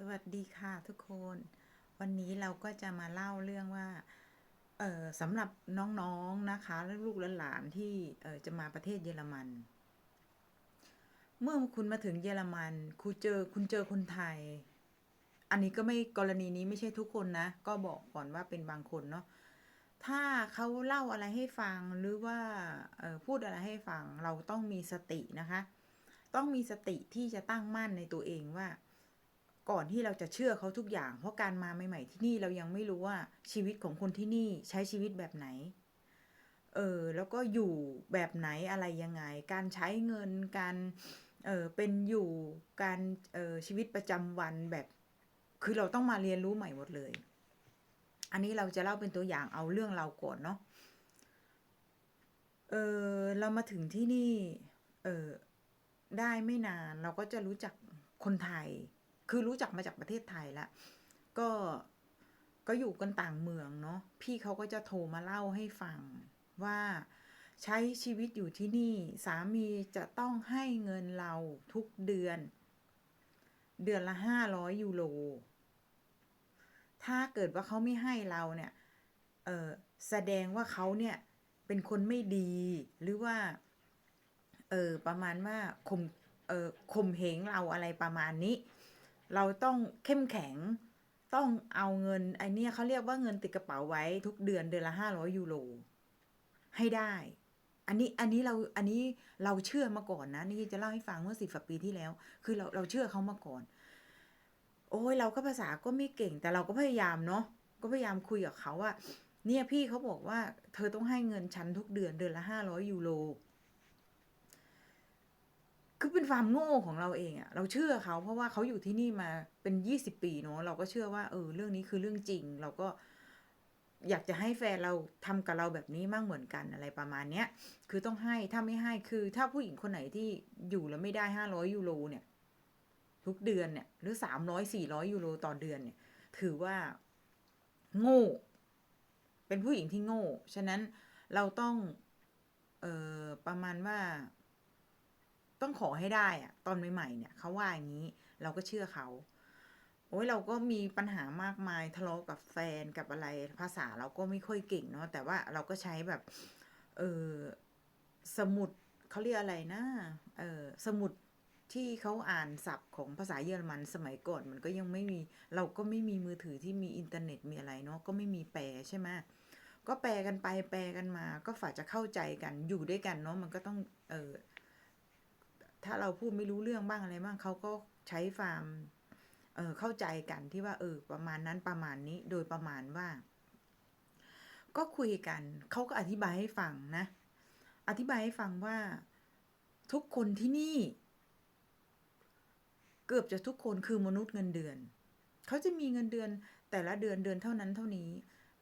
สวัสดีค่ะทุกคน วันนี้เราก็จะมาเล่าเรื่องว่าเออสำหรับน้องๆนะคะและลูกและหลานที่เออจะมาประเทศเยอรมัน เมื่อคุณมาถึงเยอรมันคุณเจอคุณเจอคนไทย อันนี้ก็ไม่กรณีนี้ไม่ใช่ทุกคนนะ ก็บอกก่อนว่าเป็นบางคนเนาะถ้าเขาเล่าอะไรให้ฟังหรือว่าออพูดอะไรให้ฟังเราต้องมีสตินะคะ ต้องมีสติที่จะตั้งมั่นในตัวเองว่า ก่อนที่เราจะเชื่อเขาทุกอย่าง เพราะการมาใหม่ๆที่นี่เรายังไม่รู้ว่าชีวิตของคนที่นี่ใช้ชีวิตแบบไหน เออแล้วก็อยู่แบบไหนอะไรยังไง การใช้เงินการเออเป็นอยู่การเออชีวิตประจำวันแบบ คือเราต้องมาเรียนรู้ใหม่หมดเลย อันนี้เราจะเล่าเป็นตัวอย่างเอาเรื่องเราก่อนเนาะเออเรามาถึงที่นี่เออได้ไม่นานเราก็จะรู้จักคนไทย คือรู้จักมาจากประเทศไทยละก็ก็อยู่กันต่างเมืองเนาะพี่เขาก็จะโทรมาเล่าให้ฟังว่าใช้ชีวิตอยู่ที่นี่ สามีจะต้องให้เงินเราทุกเดือน เดือนละห้าร้อยยูโรถ้าเกิดว่าเขาไม่ให้เราเนี่ยเออแสดงว่าเขาเนี่ยเป็นคนไม่ดีหรือว่าเออประมาณว่าข่มเออข่มเหงเราอะไรประมาณนี้ เราต้องเข้มแข็งต้องเอาเงินไอเนี้ยเขาเรียกว่าเงินติดกระเป๋าไว้ทุกเดือนเดือนละห้าร้อยยูโรให้ได้ อันนี้อันนี้เราอันนี้เราเชื่อมาก่อนนะ นี่จะเล่าให้ฟังเมื่อสิบปีที่แล้ว คือเราเราเชื่อเขามาก่อน โอ้ยเราก็ภาษาก็ไม่เก่ง แต่เราก็พยายามเนาะก็พยายามคุยกับเขาว่าเนี่ยพี่เขาบอกว่า เธอต้องให้เงินฉันทุกเดือนเดือนละห้าร้อยยูโร คือเป็นความโง่ของเราเองอะเราเชื่อเขาเพราะว่าเขาอยู่ที่นี่มาเป็นยี่สิบปีเนาะเราก็เชื่อว่าเออเรื่องนี้คือเรื่องจริง เราก็อยากจะให้แฟนเราทำกับเราแบบนี้มั่งเหมือนกันอะไรประมาณเนี้ยคือต้องให้ถ้าไม่ให้คือ ถ้าผู้หญิงคนไหนที่อยู่แล้วไม่ได้ห้าร้อยยูโรเนี่ย ทุกเดือนเนี่ย หรือสามร้อยสี่ร้อยยูโรต่อเดือนเนี่ย ถือว่า โง่ เป็นผู้หญิงที่โง่ ฉะนั้นเราต้อง เอ่อประมาณว่า ต้องขอให้ได้อะตอนใหม่ๆเนี่ยเขาว่าอย่างนี้เราก็เชื่อเขาโอ้ยเราก็มีปัญหามากมายทะเลาะกับแฟนกับอะไรภาษาเราก็ไม่ค่อยเก่งเนาะแต่ว่าเราก็ใช้แบบ เออสมุดเขาเรียกอะไรนะเออสมุดที่เขาอ่านศัพท์ของภาษาเยอรมันสมัยก่อนมันก็ยังไม่มี เราก็ไม่มีมือถือที่มีอินเทอร์เน็ตมีอะไรเนาะก็ไม่มีแปลใช่ไหมก็แปลกันไปแปลกันมา ก็ฝ่าจะเข้าใจกันอยู่ด้วยกันเนาะมันก็ต้องเออ เราพูดไม่รู้เรื่องบ้างอะไรบ้างเขาก็ใช้ฟาร์มเออเข้าใจกันที่ว่าเออประมาณนั้นประมาณนี้โดยประมาณว่า ก็คุยกันเขาก็อธิบายให้ฟังนะ อธิบายให้ฟังว่าทุกคนที่นี่ เกือบจะทุกคนคือมนุษย์เงินเดือนเขาจะมีเงินเดือนแต่ละเดือนเดือนเท่านั้นเท่านี้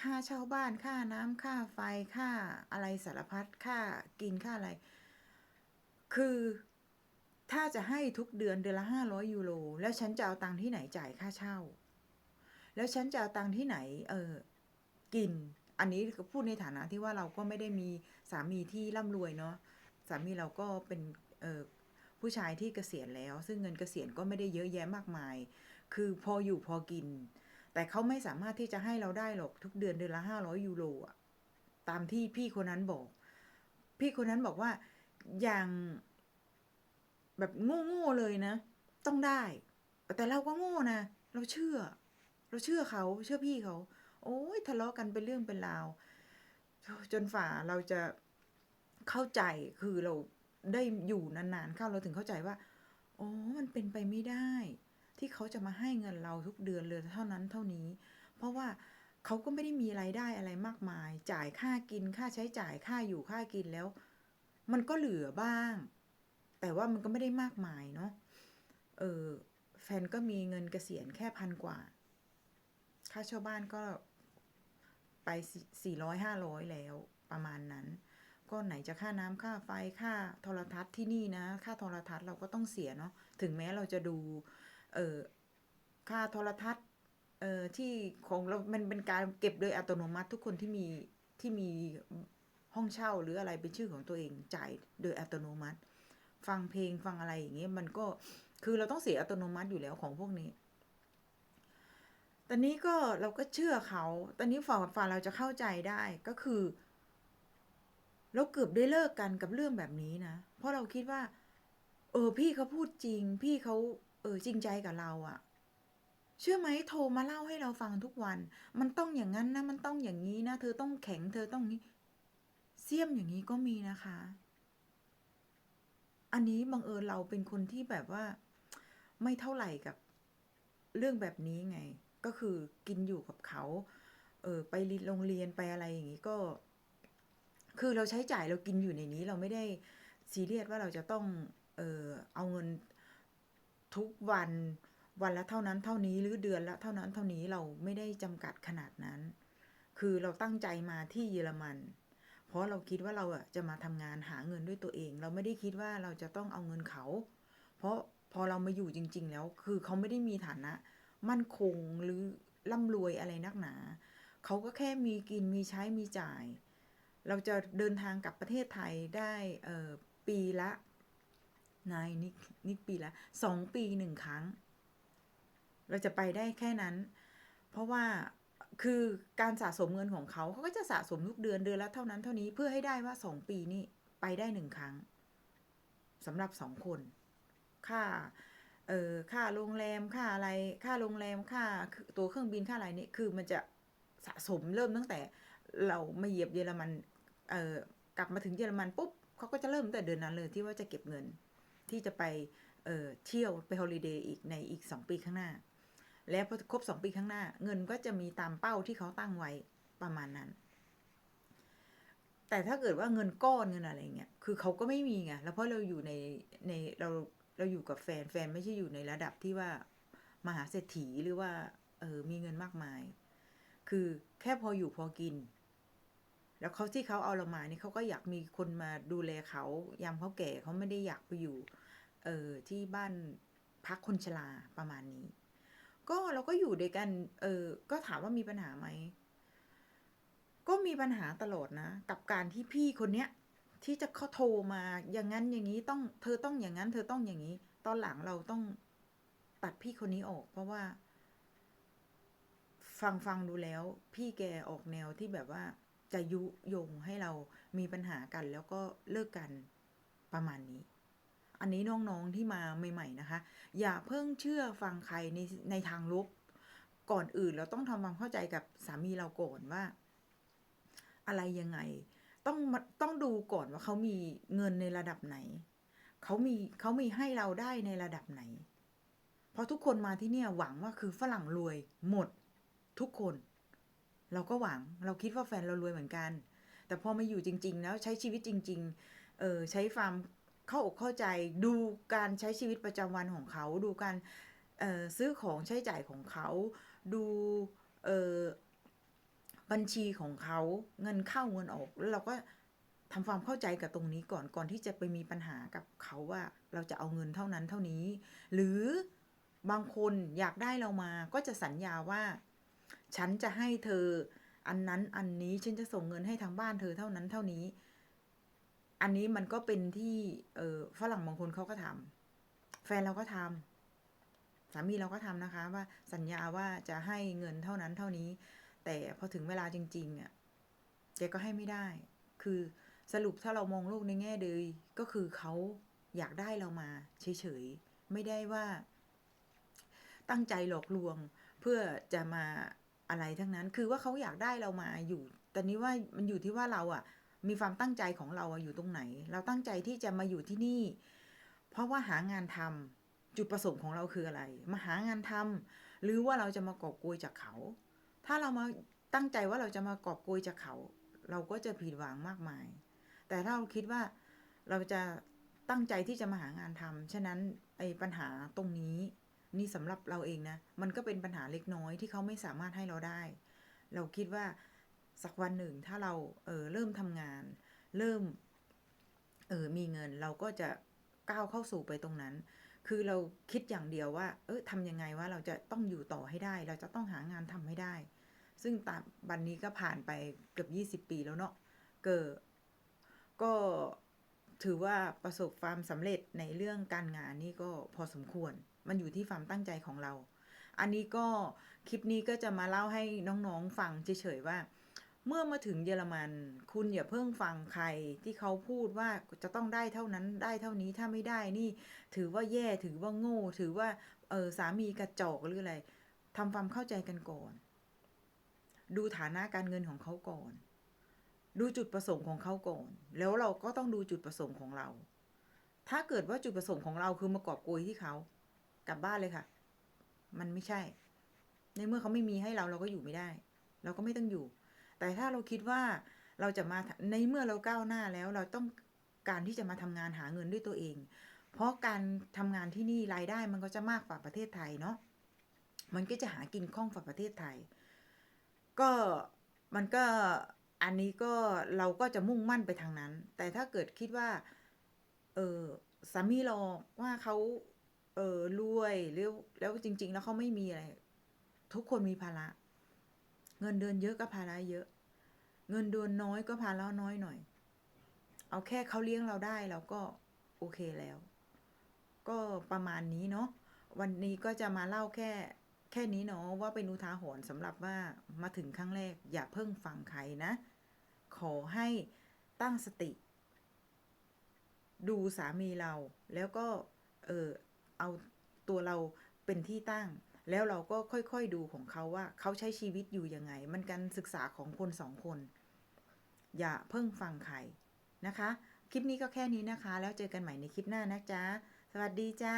ค่าเช่าบ้านค่าน้ำค่าไฟค่าอะไรสารพัดค่ากินค่าอะไร คือ ถ้าจะให้ทุกเดือนเดือนละห้าร้อยยูโรแล้วฉันจะเอาตังค์ที่ไหนจ่ายค่าเช่า แล้วฉันจะเอาตังค์ที่ไหน เออกิน อันนี้ก็พูดในฐานะที่ว่าเราก็ไม่ได้มีสามีที่ร่ำรวยเนาะสามีเราก็เป็นเออผู้ชายที่เกษียณแล้ว ซึ่งเงินเกษียณก็ไม่ได้เยอะแยะมากมาย คือพออยู่พอกิน แต่เขาไม่สามารถที่จะให้เราได้หรอกทุกเดือนเดือนละห้าร้อยยูโรอะตามที่พี่คนนั้นบอก พี่คนนั้นบอกว่าอย่าง แบบโง่ๆเลยนะ ต้องได้ แต่เราก็โง่นะ เราเชื่อ เราเชื่อเขาเชื่อพี่เขา โอ้ยทะเลาะกันเป็นเรื่องเป็นราว จนฝ่าเราจะเข้าใจคือเราได้อยู่นานๆเข้าเราถึงเข้าใจว่าโอ้มันเป็นไปไม่ได้ ที่เขาจะมาให้เงินเราทุกเดือนเลยเท่านั้นเท่านี้ เพราะว่าเขาก็ไม่ได้มีรายได้อะไรมากมาย จ่ายค่ากินค่าใช้จ่ายค่าอยู่ค่ากินแล้ว มันก็เหลือบ้าง แต่ว่ามันก็ไม่ได้มากมายเนาะเออแฟนก็มีเงินเกษียณแค่พันกว่า ค่าเช่าบ้านก็ไปสี่ร้อยห้าร้อยแล้วประมาณนั้น ก็ไหนจะค่าน้ำค่าไฟค่าโทรทัศน์ที่นี่นะ ค่าโทรทัศน์เราก็ต้องเสียเนาะถึงแม้เราจะดู เออค่าโทรทัศน์เออที่ของเรา มันเป็นการเก็บโดยอัตโนมัติทุกคนที่มีที่มีห้องเช่าหรืออะไรเป็นชื่อของตัวเองจ่ายโดยอัตโนมัติ ฟังเพลงฟังอะไรอย่างเงี้ยมันก็คือเราต้องเสียอัตโนมัติอยู่แล้วของพวกนี้ ตอนนี้ก็เราก็เชื่อเขา ตอนนี้ฝ่าฝ่าเราจะเข้าใจได้ก็คือเราเกือบได้เลิกกันกับเรื่องแบบนี้นะ เพราะเราคิดว่า เออ พี่เขาพูดจริง พี่เขาเออจริงใจกับเราอะเชื่อไหมโทรมาเล่าให้เราฟังทุกวัน มันต้องอย่างนั้นนะ มันต้องอย่างนี้นะ เธอต้องแข็ง เธอต้องนี้ เสียมอย่างนี้ก็มีนะคะ อันนี้บังเอิญเราเป็นคนที่แบบว่าไม่เท่าไหร่กับเรื่องแบบนี้ไง ก็คือกินอยู่กับเขา เออไปโรงเรียนไปอะไรอย่างนี้ก็ คือเราใช้จ่ายเรากินอยู่ในนี้ เราไม่ได้ซีเรียสว่าเราจะต้อง เออเอาเงินทุกวันวันละเท่านั้นเท่านี้หรือเดือนละเท่านั้นเท่านี้เราไม่ได้จำกัดขนาดนั้น คือเราตั้งใจมาที่เยอรมัน เพราะเราคิดว่าเราอะจะมาทำงานหาเงินด้วยตัวเอง เราไม่ได้คิดว่าเราจะต้องเอาเงินเขา เพราะพอเรามาอยู่จริง ๆ แล้ว คือเขาไม่ได้มีฐานะ มั่นคงหรือร่ำรวยอะไรนักหนา เขาก็แค่มีกินมีใช้มีจ่าย เราจะเดินทางกลับประเทศไทยได้ปีละนายนิกนิกปีละสองปีหนึ่งครั้ง เราจะไปได้แค่นั้น เพราะว่า คือการสะสมเงินของเขาเขาก็จะสะสมทุกเดือนเดือนละเท่านั้นเท่านี้เพื่อให้ได้ว่าสองปีนี่ไปได้หนึ่งครั้งสำหรับสองคน ค่าเอ่อค่าโรงแรมค่าอะไรค่าโรงแรมค่าตัวเครื่องบินค่าอะไรนี่คือมันจะสะสมเริ่มตั้งแต่เรามาเหยียบเยอรมันเอ่อกลับมาถึงเยอรมันปุ๊บเขาก็จะเริ่มตั้งแต่เดือนนั้นเลยที่ว่าจะเก็บเงินที่จะไปเอ่อเที่ยวไปฮอลิเดย์อีกในอีกสองปีข้างหน้า แล้วพอครบสองปีข้างหน้า เงินก็จะมีตามเป้าที่เขาตั้งไว้ประมาณนั้น แต่ถ้าเกิดว่าเงินก้อนเงินอะไรเงี้ยคือเขาก็ไม่มีไงแล้วเพราะเราอยู่ในในเราเราอยู่กับแฟนแฟนไม่ใช่อยู่ในระดับที่ว่ามหาเศรษฐีหรือว่าเออมีเงินมากมาย คือแค่พออยู่พอกิน แล้วเขาที่เขาเอาเรามานี่เขาก็อยากมีคนมาดูแลเขายามเขาแก่เขาไม่ได้อยากไปอยู่ เออที่บ้านพักคนชราประมาณนี้ ก็เราก็อยู่ด้วยกัน เออ ก็ถามว่ามีปัญหาไหม ก็มีปัญหาตลอดนะ กับการที่พี่คนเนี้ย ที่จะเขาโทรมาอย่างนั้นอย่างนี้ต้อง เธอต้องอย่างนั้น เธอต้องอย่างนี้ ตอนหลังเราต้องตัดพี่คนนี้ออก เพราะว่า ฟังฟังดูแล้ว พี่แกออกแนวที่แบบว่า จะยุยงให้เรามีปัญหากัน แล้วก็เลิกกันประมาณนี้ อันนี้น้องๆที่มาใหม่ ๆนะคะ อย่าเพิ่งเชื่อฟังใครในในทางลบก่อนอื่นเราต้องทำความเข้าใจกับสามีเราก่อนว่า อะไรยังไง ต้องต้องดูก่อนว่าเขามีเงินในระดับไหนเขามีเขามีให้เราได้ในระดับไหน เพราะทุกคนมาที่เนี่ยหวังว่าคือฝรั่งรวยหมดทุกคน เราก็หวังเราคิดว่าแฟนเรารวยเหมือนกัน แต่พอมาอยู่จริง ๆ แล้วใช้ชีวิตจริง ๆ เออใช้ความ เข้าอกเข้าใจดูการใช้ชีวิตประจำวันของเขา ดูการซื้อของใช้จ่ายของเขา ดูบัญชีของเขาเงินเข้าเงินออกแล้วเราก็ทำความเข้าใจกับตรงนี้ก่อนก่อนที่จะไปมีปัญหากับเขาว่าเราจะเอาเงินเท่านั้นเท่านี้ หรือบางคนอยากได้เรามาก็จะสัญญาว่า ฉันจะให้เธออันนั้นอันนี้ฉันจะส่งเงินให้ทางบ้านเธอเท่านั้นเท่านี้ อันนี้มันก็เป็นที่เออฝรั่งบางคนเขาก็ทำแฟนเราก็ทำสามีเราก็ทำนะคะ ว่าสัญญาว่าจะให้เงินเท่านั้นเท่านี้ แต่พอถึงเวลาจริงๆอะแกก็ให้ไม่ได้ คือสรุปถ้าเรามองโลกในแง่ดีก็คือเขาอยากได้เรามาเฉยๆ ไม่ได้ว่า ตั้งใจหลอกลวงเพื่อจะมาอะไรทั้งนั้น คือว่าเขาอยากได้เรามาอยู่ แต่นี้ว่ามันอยู่ที่ว่าเราอะ มีความตั้งใจของเราอยู่ตรงไหน เราตั้งใจที่จะมาอยู่ที่นี่ เพราะว่าหางานทำจุดประสงค์ของเราคืออะไร มาหางานทำหรือว่าเราจะมากอบโกยจากเขา ถ้าเรามาตั้งใจว่าเราจะมากอบโกยจากเขา เราก็จะผิดหวังมากมาย แต่ถ้าเราคิดว่าเราจะตั้งใจที่จะมาหางานทำฉะนั้นไอ้ปัญหาตรงนี้ นี่สำหรับเราเองนะ มันก็เป็นปัญหาเล็กน้อยที่เขาไม่สามารถให้เราได้ เราคิดว่า สักวันหนึ่งถ้าเราเออเริ่มทำงาน เริ่มเออมีเงินเราก็จะก้าวเข้าสู่ไปตรงนั้น คือเราคิดอย่างเดียวว่า เออทำยังไงว่าเราจะต้องอยู่ต่อให้ได้ เราจะต้องหางานทำให้ได้ ซึ่งตามบันนี้ก็ผ่านไปเกือบยี่สิบปีแล้วเนาะเกิดก็ถือว่าประสบความสำเร็จในเรื่องการงานนี่ก็พอสมควร มันอยู่ที่ความตั้งใจของเรา อันนี้ก็คลิปนี้ก็จะมาเล่าให้น้องๆฟังเฉยๆว่า เมื่อมาถึงเยอรมัน คุณอย่าเพิ่งฟังใครที่เขาพูดว่าจะต้องได้เท่านั้นได้เท่านี้ถ้าไม่ได้นี่ ถือว่าแย่ถือว่าโง่ ถือว่าเออสามีกระจอกหรืออะไรทำความเข้าใจกันก่อน ดูฐานะการเงินของเขาก่อน ดูจุดประสงค์ของเขาก่อน แล้วเราก็ต้องดูจุดประสงค์ของเรา ถ้าเกิดว่าจุดประสงค์ของเราคือมากอบโกยที่เขากลับบ้านเลยค่ะ มันไม่ใช่ ในเมื่อเขาไม่มีให้เราเราก็อยู่ไม่ได้ เราก็ไม่ต้องอยู่ แต่ถ้าเราคิดว่าเราจะมาในเมื่อเราก้าวหน้าแล้วเราต้องการที่จะมาทำงานหาเงินด้วยตัวเอง เพราะการทำงานที่นี่รายได้มันก็จะมากกว่าประเทศไทยเนาะมันก็จะหากินคล่องกว่าประเทศไทย ก็มันก็อันนี้ก็เราก็จะมุ่งมั่นไปทางนั้น แต่ถ้าเกิดคิดว่า เออสามีเราว่าเขาเออรวยแล้วแล้วจริง ๆ แล้วเขาไม่มีอะไร ทุกคนมีภาระ เงินเดือนเยอะก็ภาระเยอะ เงินเดือนน้อยก็ภาระน้อยหน่อย เอาแค่เขาเลี้ยงเราได้เราก็โอเคแล้ว ก็ประมาณนี้เนาะวันนี้ก็จะมาเล่าแค่แค่นี้เนาะว่าเป็นอุทาหรณ์สำหรับว่ามาถึงครั้งแรก อย่าเพิ่งฟังใครนะ ขอให้ตั้งสติ ดูสามีเรา แล้วก็เออเอาตัวเราเป็นที่ตั้ง แล้วเราก็ค่อยๆดูของเขาว่า เขาใช้ชีวิตอยู่ยังไง มันการศึกษาของคนสองคน อย่าเพิ่งฟังใครนะคะ คลิปนี้ก็แค่นี้นะคะ แล้วเจอกันใหม่ในคลิปหน้านะจ๊ะ สวัสดีจ้า